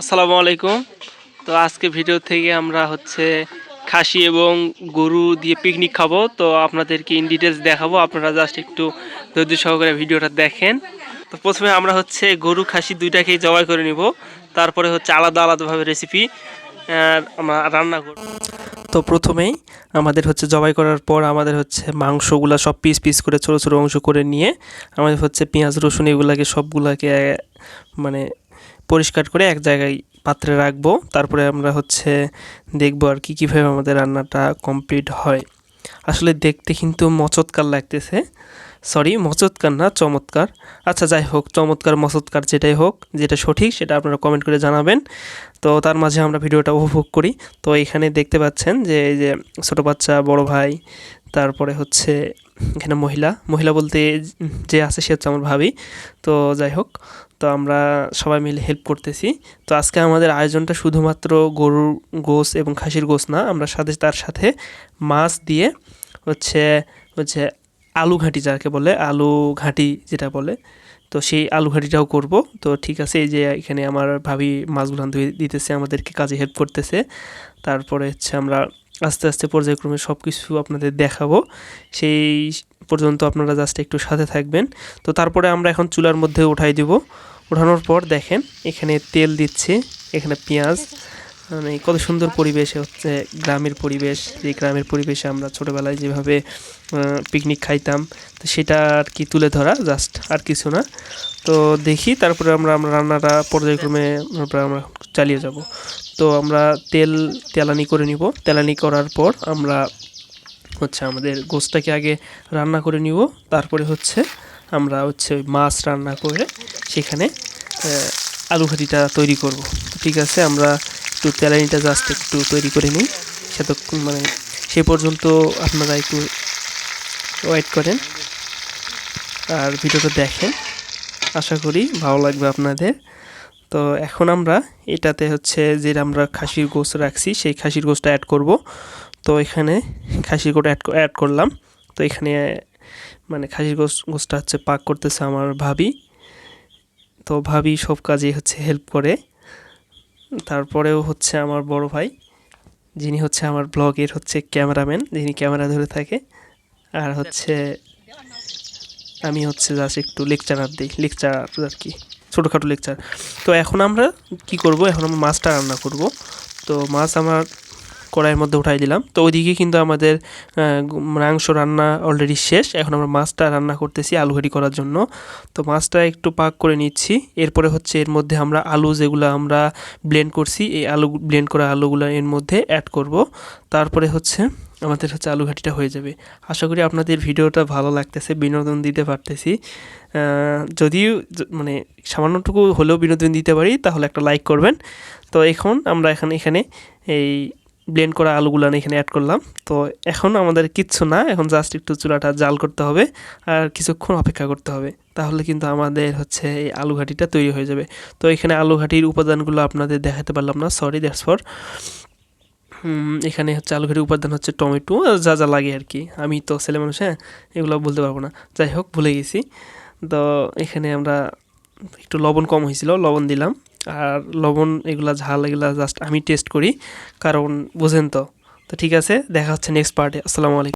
আসসালামু আলাইকুম। তো আজকে ভিডিও থেকে আমরা হচ্ছে খাসি এবং গরু দিয়ে পিকনিক খাব। তো আপনাদেরকে ইন ডিটেলস দেখাবো। আপনারা জাস্ট একটু ধৈর্য সহকারে ভিডিওটা দেখেন। তো প্রথমে আমরা হচ্ছে গরু, খাসি দুইটাকেই জবাই করে নিব। তারপরে হচ্ছে আলাদা আলাদাভাবে রেসিপি আমরা রান্না করব। তো প্রথমেই আমাদের হচ্ছে জবাই করার পর আমাদের হচ্ছে মাংসগুলো সব পিস পিস করে, ছোটো ছোটো অংশ করে নিয়ে আমাদের হচ্ছে পেঁয়াজ, রসুন এগুলাকে সবগুলাকে মানে পরিষ্কার করে এক জায়গায় পাত্রে রাখব। তারপরে আমরা হচ্ছে দেখব আর কি কীভাবে আমাদের রান্নাটা কমপ্লিট হয়। আসলে দেখতে কিন্তু মচৎকার লাগতেছে। সরি মচৎকার না, চমৎকার। আচ্ছা যাই হোক, চমৎকার, মচৎকার যেটাই হোক, যেটা সঠিক সেটা আপনারা কমেন্ট করে জানাবেন। তো তার মাঝে আমরা ভিডিওটা উপভোগ করি। তো এখানে দেখতে পাচ্ছেন যে, এই যে ছোটো বাচ্চা, বড় ভাই তারপরে হচ্ছে এখানে মহিলা। মহিলা বলতে যে আছে সে হচ্ছে আমার ভাবি। তো যাই হোক, তো আমরা সবাই মিলে হেল্প করতেছি। তো আজকে আমাদের আয়োজনটা শুধুমাত্র গরুর গোস এবং খাসির গোস না, আমরা সাথে, তার সাথে মাছ দিয়ে হচ্ছে হচ্ছে আলু ঘাঁটি যাকে বলে, আলু ঘাঁটি যেটা বলে, তো সেই আলু ঘাঁটিটাও করব। তো ঠিক আছে, এই যে এখানে আমার ভাবি মাছগুলো ধুয়ে দিতেছে, আমাদেরকে কাজে হেল্প করতেছে। তারপরে হচ্ছে আমরা আস্তে আস্তে পর্যায়ক্রমে সব কিছু আপনাদের দেখাবো। সেই পর্যন্ত আপনারা জাস্ট একটু সাথে থাকবেন। তো তারপরে আমরা এখন চুলার মধ্যে উঠাই দেব। উঠানোর পর দেখেন, এখানে তেল দিচ্ছে, এখানে পেঁয়াজ মানে কত সুন্দর পরিবেশে হচ্ছে গ্রামের পরিবেশ যে গ্রামের পরিবেশে আমরা ছোটোবেলায় যেভাবে পিকনিক খাইতাম, তো সেটা আর কি তুলে ধরা জাস্ট আর কিছু না। তো দেখি তারপরে আমরা আমরা রান্নাটা পর্যায়ক্রমে আমরা চালিয়ে যাব। তো আমরা তেল, তেলানি করে নিব। তেলানি করার পর আমরা হচ্ছে আমাদের গোস্তটাকে আগে রান্না করে নিব। তারপরে হচ্ছে আমরা হচ্ছে ওই মাছ রান্না করে সেখানে আলু ঘাটিটা তৈরি করব। ঠিক আছে, আমরা একটু তেলানিটা জাস্ট একটু তৈরি করে নিই। সেতক্ষণ মানে সে পর্যন্ত আপনারা একটু ওয়েট করেন। আর ভিডিওটা দেখেন। আশা করি ভালো লাগবে আপনাদের। তো এখন আমরা এটাতে হচ্ছে যে আমরা খাসির গোস্ত রাখছি, সেই খাসির গোস্তটা অ্যাড করব। তো এখানে খাসির গোটা অ্যাড অ্যাড করলাম। তো এখানে মানে খাসির গোস গোস্তটা হচ্ছে পাক করতেছে আমার ভাবি। তো ভাবি সব কাজে হচ্ছে হেল্প করে। তারপরেও হচ্ছে আমার বড় ভাই, যিনি হচ্ছে আমার ব্লগের হচ্ছে ক্যামেরাম্যান, যিনি ক্যামেরা ধরে থাকে। আর হচ্ছে আমি হচ্ছে জাস্ট একটু লেকচারার দিই লেকচার আর কি, ছোটোখাটো লেকচার তো এখন আমরা কি করব? এখন আমরা মাছটা রান্না করব। তো মাছ আমার কড়াইয়ের মধ্যে উঠাই দিলাম। তো ওইদিকে কিন্তু আমাদের মাংস রান্না অলরেডি শেষ। এখন আমরা মাছটা রান্না করতেছি আলু ঘাটি করার জন্য। তো মাছটা একটু পাক করে নিচ্ছি। এরপরে হচ্ছে এর মধ্যে আমরা আলু যেগুলো আমরা ব্লেন্ড করছি, এই আলু ব্লেন্ড করা আলুগুলো এর মধ্যে অ্যাড করব। তারপরে হচ্ছে আমাদের হচ্ছে আলু ঘাটিটা হয়ে যাবে। আশা করি আপনাদের ভিডিওটা ভালো লাগতেছে, বিনোদন দিতে পারতেছি। যদিও মানে সামান্যটুকু হলেও বিনোদন দিতে পারি, তাহলে একটা লাইক করবেন। তো এখন আমরা এখানে এখানে এই ব্লেন্ড করা আলুগুলো এখানে অ্যাড করলাম। তো এখন আমাদের কিচ্ছু না, এখন জাস্ট একটু চুলাটা জাল করতে হবে আর কিছুক্ষণ অপেক্ষা করতে হবে। তাহলে কিন্তু আমাদের হচ্ছে এই আলু ঘাটিটা তৈরি হয়ে যাবে। তো এখানে আলু ঘাটির উপাদানগুলো আপনাদের দেখাতে পারলাম না সরি দ্যাটস ফর এখানে হচ্ছে আলু ঘাটির উপাদান হচ্ছে টমেটো, আর যা যা লাগে আর কি। আমি তো ছেলে মানুষ হ্যাঁ? এগুলো বলতে পারব না। যাই হোক, ভুলে গেছি। তো এখানে আমরা একটু লবণ কম হয়েছিল, লবণ দিলাম। আর লবণ, এগুলা ঝাল, এগুলা জাস্ট আমি টেস্ট করি, কারণ বুঝেন তো। তো ঠিক আছে, দেখা হচ্ছে নেক্সট পার্টে আসসালামু আলাইকুম।